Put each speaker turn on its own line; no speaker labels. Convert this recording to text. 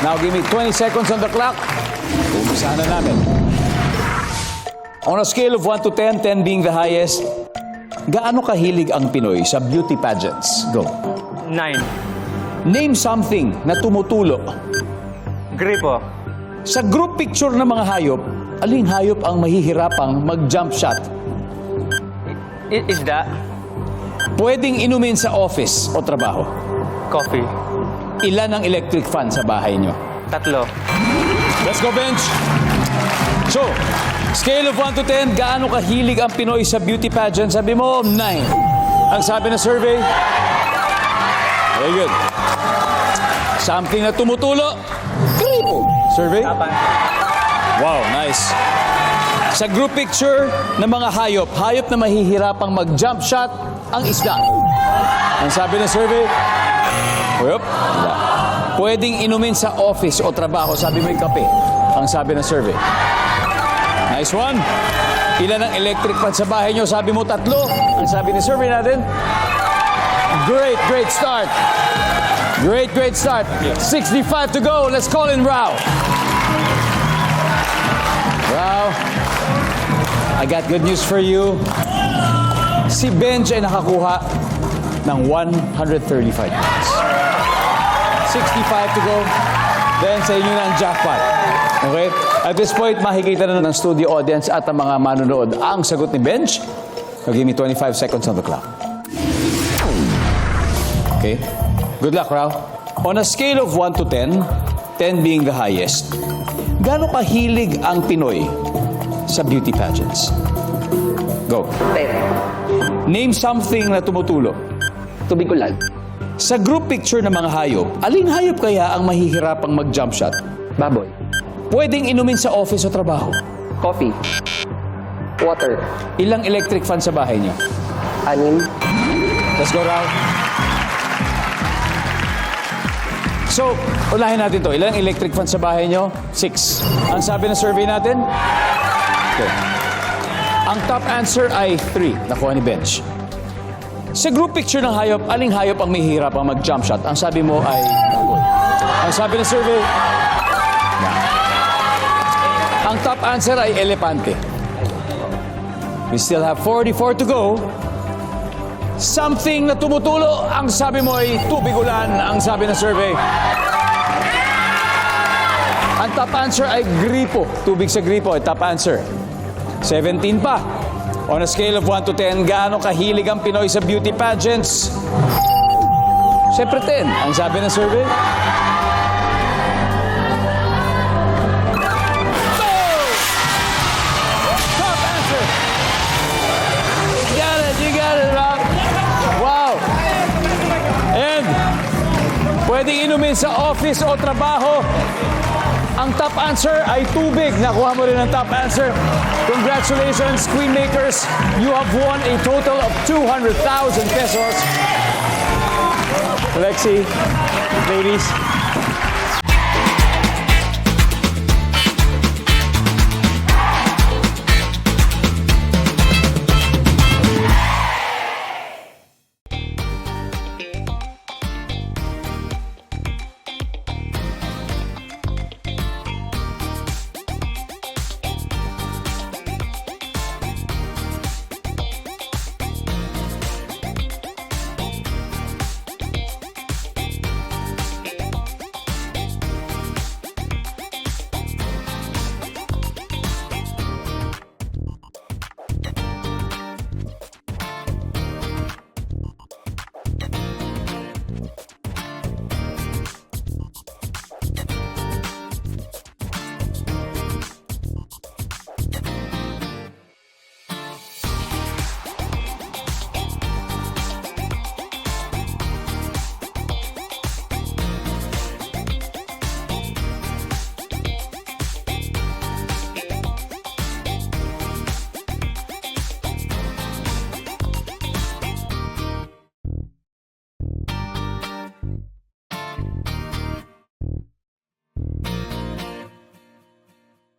Now give me 20 seconds on the clock. Umpisahan na namin. On a scale of 1 to 10, 10 being the highest, gaano kahilig ang Pinoy sa beauty pageants? Go.
Nine.
Name something na tumutulo.
Gripo.
Sa group picture ng mga hayop, aling hayop ang mahihirapang mag-jump shot?
I- isda.
Pwedeng inumin sa office o trabaho.
Coffee.
Ilan ang electric fan sa bahay nyo?
Tatlo.
Let's go, bench! So, scale of 1 to 10, gaano kahilig ang Pinoy sa beauty pageant? Sabi mo, 9. Ang sabi na survey? Very good. Something na tumutulo? 3 po. Survey? Wow, nice. Sa group picture ng mga hayop, hayop na mahihirapang mag-jump shot, ang isda. Ang sabi ng survey? Yup. Pwedeng inumin sa office o trabaho, sabi yung kape. Ang sabi ng survey. Nice one. Ilan ang electric fan sa bahay nyo? Sabi mo tatlo. Ang sabi ng survey natin? Great, great start. Great, great start. 65 to go. Let's call in Rao. Rao, I got good news for you. Si Benj ay nakakuha ng 135 points. 65 to go. Then sa inyo na ang jackpot. Okay? At this point, makikita na ng studio audience at ang mga manonood ang sagot ni Benj. So give me 25 seconds on the clock. Okay? Good luck, Rao. On a scale of 1 to 10, 10 being the highest, gaano kahilig ang Pinoy sa beauty pageants? Go.
Ten.
Name something na tumutulo.
Tubig ulan.
Sa group picture ng mga hayop, aling hayop kaya ang mahihirapang mag-jump shot?
Baboy.
Pwedeng inumin sa office o trabaho.
Coffee. Water.
Ilang electric fan sa bahay niyo?
Anim.
Let's go, Rao. So, unahin natin to. Ilang electric fan sa bahay niyo? Six. Ang sabi ng survey natin? Okay. Ang top answer ay three. Nakuha ni Bench. Sa group picture ng hayop, aling hayop ang may hirap ang mag-jump shot? Ang sabi mo ay baboy. Ang sabi ng survey? Ang top answer ay elepante. We still have 44 to go. Something na tumutulo, ang sabi mo ay tubig ulan, ang sabi ng survey. Ang top answer ay gripo. Tubig sa gripo ay top answer. 17 pa. On a scale of 1 to 10, gaano kahilig ang Pinoy sa beauty pageants? Siyempre 10, ang sabi ng survey. Pwedeng inumin sa office o trabaho. Ang top answer ay tubig. Nakuha mo rin ang top answer. Congratulations, Queen Makers. You have won a total of 200,000 pesos. Alexi, ladies,